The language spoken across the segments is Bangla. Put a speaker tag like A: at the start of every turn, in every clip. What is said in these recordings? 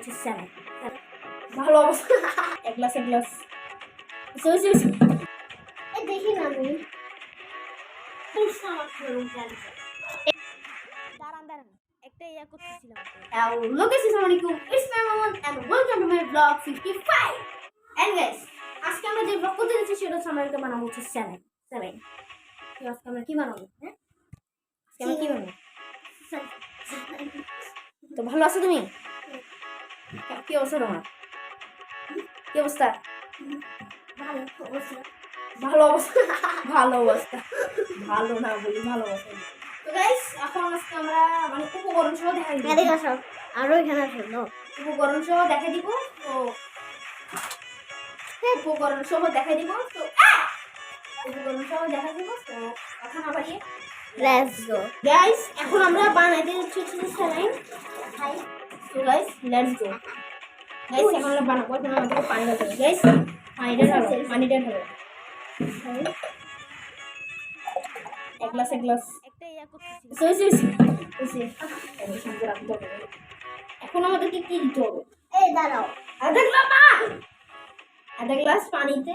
A: হচ্ছে সেভেন ভালো অবস্থা। এক গ্লাস। এক গ্লাস
B: দেখি না আমি।
A: দাঁড়ান দাঁড়ান। একটা ইয়া করতেছিলাম। 55. আজকে আমরা যে vlog করতে যাচ্ছি সেটা হচ্ছে আমরা বানাবো হচ্ছে 7 7 আজকে আমরা কি বানাবো হ্যাঁ? আজকে আমরা কি বানাবো? তো ভালো আছো তুমি? কি অবস্থা তোমার কি অবস্থা
B: ভালো অবস্থা
A: ভালো অবস্থা ভালো অবস্থা ভালো না বলি ভালো অবস্থা তো গাইস এখন আজকে আমরা মানে উপকরণ সহ দেখা দিব
B: এদিকে আসো আরও এখানে আসো
A: উপকরণ সহ দেখা দিব তো উপকরণ সহ দেখা দিব তো! উপকরণ সহ দেখা দিব তো কথা না বাড়িয়ে
B: লেটস গো
A: গাইস এখন আমরা বানাইতে যাচ্ছি স্যালাইন খাই তো গাইস লেটস গো গাইস এখন আমরা বানাবো এখন আমাদের পানি ঢালতে হবে। গাইস পানিটা ঢালো পানিটা ঢালো এক গ্লাস এক গ্লাস এখন আমাদেরকে কি দিতে হবে?
B: এই দাঁড়াও।
A: আধা গ্লাস আধা গ্লাস পানিতে।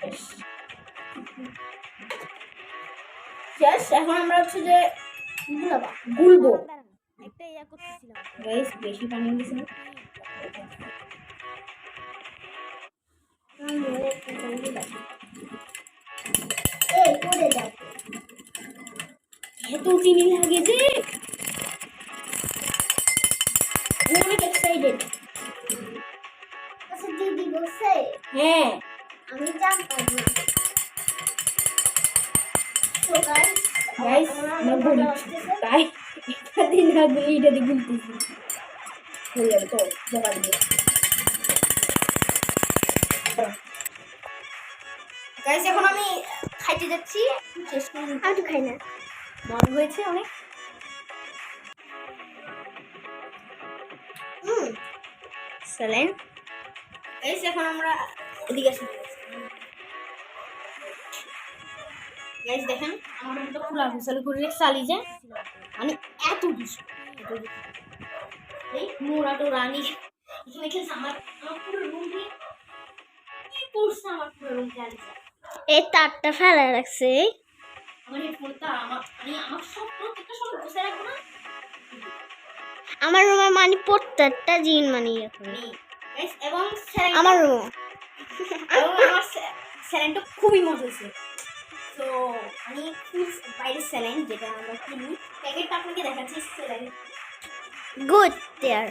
A: হ্যাঁ, তুমি চিনি আমি এখনও দিয়েছি এক চিনি লাগিয়ে দেবো না এক চিমটি লবণ বেশ শেষ এখন আমরা হচ্ছে যে
B: গুলাবা
A: গুলবো।
B: একটা ইয়া করতেছিলাম
A: গাইস বেশি পানি দিয়েছে না?
B: এই পড়ে যাও।
A: এত চিনি লাগে যে। আমি অনেক এক্সাইটেড
B: আচ্ছা দিদি বলছে।
A: হ্যাঁ। আমরা বলি তাই এটা দিন না গুলি এটা দিয়ে গুলতেছি হয়ে যাবে তো জমা দিয়ে। গাইস এখন আমি খাইতে যাচ্ছি।
B: আমি তো খাই না।
A: মজা হয়েছে অনেক।
B: হুম।
A: স্যালেন গাইস এখন আমরা এদিকে আসি। গাইস দেখেন আমার মতো খোলা ফসল করে চালি যে মানে এত দুষ্ট। এই মোড়া তো রানী। এখানে খেলছে আমার আমার পুরো রুম দিয়ে কি করছে আমার পুরো রুম চালিয়েছে
B: এই তারটা ফেলে রাখছে
A: আমার এই ফোনটা আমার মানে আমার সব প্রত্যেকটা সব বসে রাখব না?
B: আমার রুমে মানে প্রত্যেকটা জিন মানে
A: এবং
B: আমার রুম
A: আমার খুবই মজা হয়েছে। তো আমি ফুল বাইরের স্যালাইন যেটা আমরা কিনি। প্যাকেটটা আপনাকে দেখাচ্ছি স্যালাইন
B: গুড দেয়ার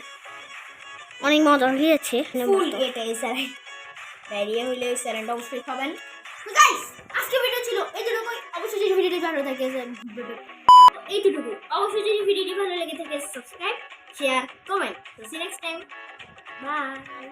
B: অনেক মজা হয়েছে
A: ফুল এটা এই স্যালাইন ডায়রিয়া হলে ওই স্যালাইনটা অবশ্যই খাবেন। গাইস আজকে ভিডিও ছিল এইটুকুই অবশ্যই যদি ভিডিওটি ভালো থাকে এইটুকুই। অবশ্যই যদি ভিডিওটি ভালো লেগে থাকে subscribe share comment see next time bye